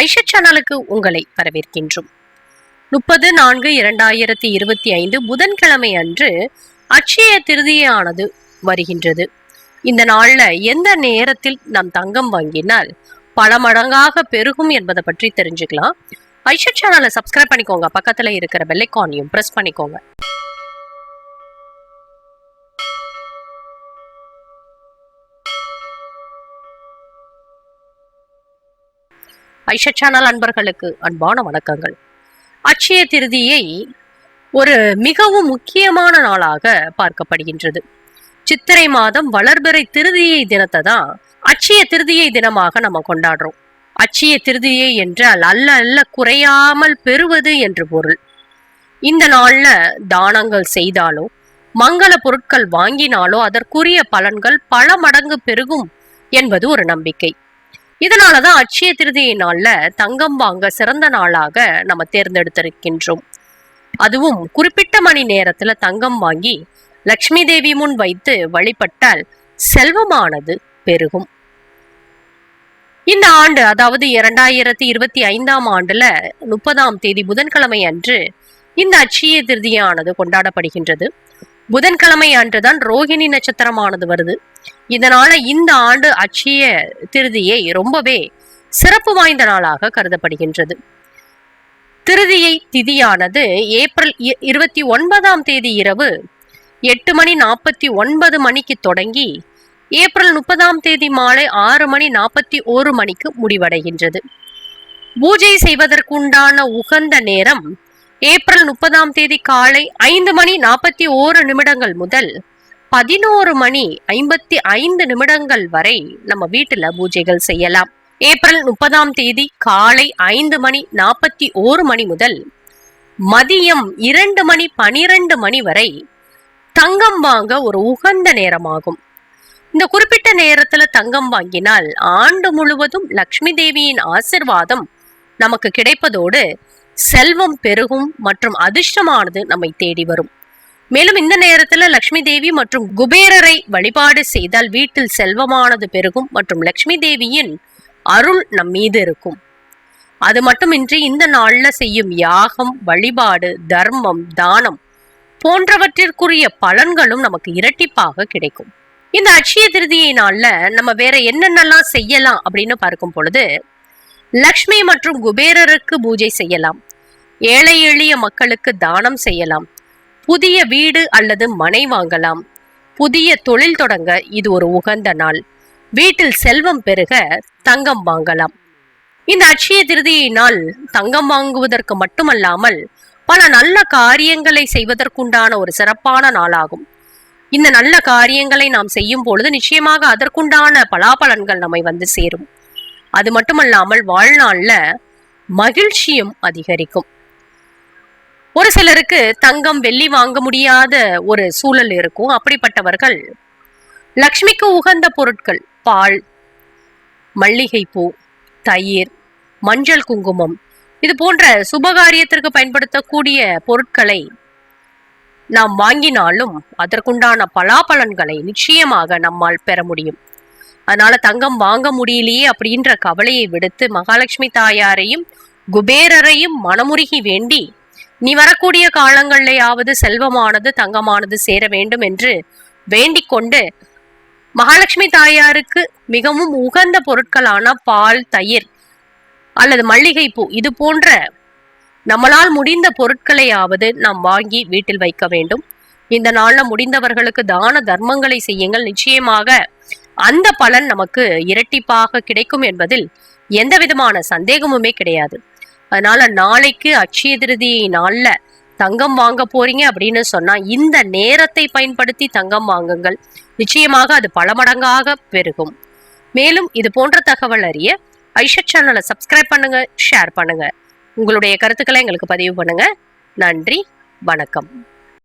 ஐஷா சேனலுக்கு உங்களை வரவேற்கின்றோம். முப்பது நான்கு இரண்டாயிரத்தி இருபத்தி ஐந்து புதன்கிழமை அன்று அட்சய திருதியானது வருகின்றது. இந்த நாள்ல எந்த நேரத்தில் நாம் தங்கம் வாங்கினால் பல மடங்காக பெருகும் என்பதை பற்றி தெரிஞ்சுக்கலாம். ஐஷா சேனலை சப்ஸ்கிரைப் பண்ணிக்கோங்க. பக்கத்துல இருக்கிற பெல்லைக்கானையும் பிரஸ் பண்ணிக்கோங்க. ஐஷா சேனல் அன்பர்களுக்கு அன்பான வணக்கங்கள். அட்சய திருதியை ஒரு மிகவும் முக்கியமான நாளாக பார்க்கப்படுகின்றது. சித்திரை மாதம் வளர்பிறை திருதியை தினத்தை தான் அட்சய திருதியை தினமாக நம்ம கொண்டாடுறோம். அட்சய திருதியை என்றால் அல்ல அல்ல குறையாமல் பெறுவது என்று பொருள். இந்த நாள்ல தானங்கள் செய்தாலோ மங்கள பொருட்கள் வாங்கினாலோ அதற்குரிய பலன்கள் பல மடங்கு பெருகும் என்பது ஒரு நம்பிக்கை. இதனாலதான் அட்சய திருதியை நாள்ல தங்கம் வாங்க சிறந்த நாளாக நம்ம தேர்ந்தெடுத்திருக்கின்றோம். அதுவும் குறிப்பிட்ட மணி நேரத்துல தங்கம் வாங்கி லக்ஷ்மி தேவி முன் வைத்து வழிபட்டால் செல்வமானது பெருகும். இந்த ஆண்டு அதாவது இரண்டாயிரத்தி இருபத்தி ஐந்தாம் ஆண்டுல முப்பதாம் தேதி புதன்கிழமை அன்று இந்த அட்சய திருதியானது கொண்டாடப்படுகின்றது. புதன்கிழமை அன்றுதான் ரோகிணி நட்சத்திரமானது வருது. இதனால இந்த ஆண்டு அட்சய திருதியை ரொம்பவே சிறப்பு வாய்ந்த நாளாக கருதப்படுகின்றது. திருதியை திதியானது ஏப்ரல் இ- இருபத்தி ஒன்பதாம் தேதி இரவு எட்டு மணி நாற்பத்தி ஒன்பது மணிக்கு தொடங்கி ஏப்ரல் முப்பதாம் தேதி மாலை ஆறு மணி நாற்பத்தி ஓரு மணிக்கு முடிவடைகின்றது. பூஜை செய்வதற்குண்டான உகந்த நேரம் ஏப்ரல் முப்பதாம் தேதி காலை ஐந்து மணி நாற்பத்தி ஓரு நிமிடங்கள் முதல் பதினோரு மணி ஐம்பத்தி ஐந்து நிமிடங்கள் வரை நம்ம வீட்டுல பூஜைகள் செய்யலாம். ஏப்ரல் முப்பதாம் தேதி காலை ஐந்து மணி நாற்பத்தி ஓரு மணி முதல் மதியம் இரண்டு மணி பனிரெண்டு மணி வரை தங்கம் வாங்க ஒரு உகந்த நேரமாகும். இந்த குறிப்பிட்ட நேரத்துல தங்கம் வாங்கினால் ஆண்டு முழுவதும் லக்ஷ்மி தேவியின் ஆசிர்வாதம் நமக்கு கிடைப்பதோடு செல்வம் பெருகும் மற்றும் அதிர்ஷ்டமானது நம்மை தேடி வரும். மேலும் இந்த நேரத்துல லக்ஷ்மி தேவி மற்றும் குபேரரை வழிபாடு செய்தால் வீட்டில் செல்வமானது பெருகும் மற்றும் லக்ஷ்மி தேவியின் அருள் நம் மீது இருக்கும். அது மட்டுமின்றி இந்த நாள்ல செய்யும் யாகம் வழிபாடு தர்மம் தானம் போன்றவற்றிற்குரிய பலன்களும் நமக்கு இரட்டிப்பாக கிடைக்கும். இந்த அட்சய திருதியை நாள்ல நம்ம வேற என்னென்னலாம் செய்யலாம் அப்படின்னு பார்க்கும் பொழுது லக்ஷ்மி மற்றும் குபேரருக்கு பூஜை செய்யலாம். ஏழை எளிய மக்களுக்கு தானம் செய்யலாம். புதிய வீடு அல்லது மனை வாங்கலாம். புதிய தொழில் தொடங்க இது ஒரு உகந்த நாள். வீட்டில் செல்வம் பெருக தங்கம் வாங்கலாம். இந்த அட்சய திருதியை நாள் தங்கம் வாங்குவதற்கு மட்டுமல்லாமல் பல நல்ல காரியங்களை செய்வதற்குண்டான ஒரு சிறப்பான நாளாகும். இந்த நல்ல காரியங்களை நாம் செய்யும் பொழுது நிச்சயமாக அதற்குண்டான பலாபலன்கள் நம்மை வந்து சேரும். அது மட்டுமல்லாமல் வாழ்நாளில் மகிழ்ச்சியும் அதிகரிக்கும். ஒரு சிலருக்கு தங்கம் வெள்ளி வாங்க முடியாத ஒரு சூழல் இருக்கும். அப்படிப்பட்டவர்கள் லக்ஷ்மிக்கு உகந்த பொருட்கள் பால் மல்லிகைப்பூ தயிர் மஞ்சள் குங்குமம் இது போன்ற சுபகாரியத்திற்கு பயன்படுத்தக்கூடிய பொருட்களை நாம் வாங்கினாலும் அதற்குண்டான பலாபலன்களை நிச்சயமாக நம்மால் பெற முடியும். அதனால தங்கம் வாங்க முடியலையே அப்படின்ற கவலையை விடுத்து மகாலட்சுமி தாயாரையும் குபேரரையும் மனமுருகி வேண்டி நீ வரக்கூடிய காலங்களிலேயாவது செல்வமானது தங்கமானது சேர வேண்டும் என்று வேண்டிக் கொண்டு மகாலட்சுமி தாயாருக்கு மிகவும் உகந்த பொருட்களான பால் தயிர் அல்லது மல்லிகைப்பூ இது போன்ற நம்மளால் முடிந்த பொருட்களையாவது நாம் வாங்கி வீட்டில் வைக்க வேண்டும். இந்த நாள்ல முடிந்தவர்களுக்கு தான தர்மங்களை செய்யுங்கள். நிச்சயமாக அந்த பலன் நமக்கு இரட்டிப்பாக கிடைக்கும் என்பதில் எந்த விதமான சந்தேகமுமே கிடையாது. அதனால நாளைக்கு அட்சய திருதியை நாள்ல தங்கம் வாங்க போறீங்க அப்படின்னு சொன்னா இந்த நேரத்தை பயன்படுத்தி தங்கம் வாங்குங்கள். நிச்சயமாக அது பல மடங்காக பெருகும். மேலும் இது போன்ற தகவல் அறிய ஐஷா சேனலை சப்ஸ்கிரைப் பண்ணுங்க ஷேர் பண்ணுங்க. உங்களுடைய கருத்துக்களை எங்களுக்கு பதிவு பண்ணுங்க. நன்றி வணக்கம்.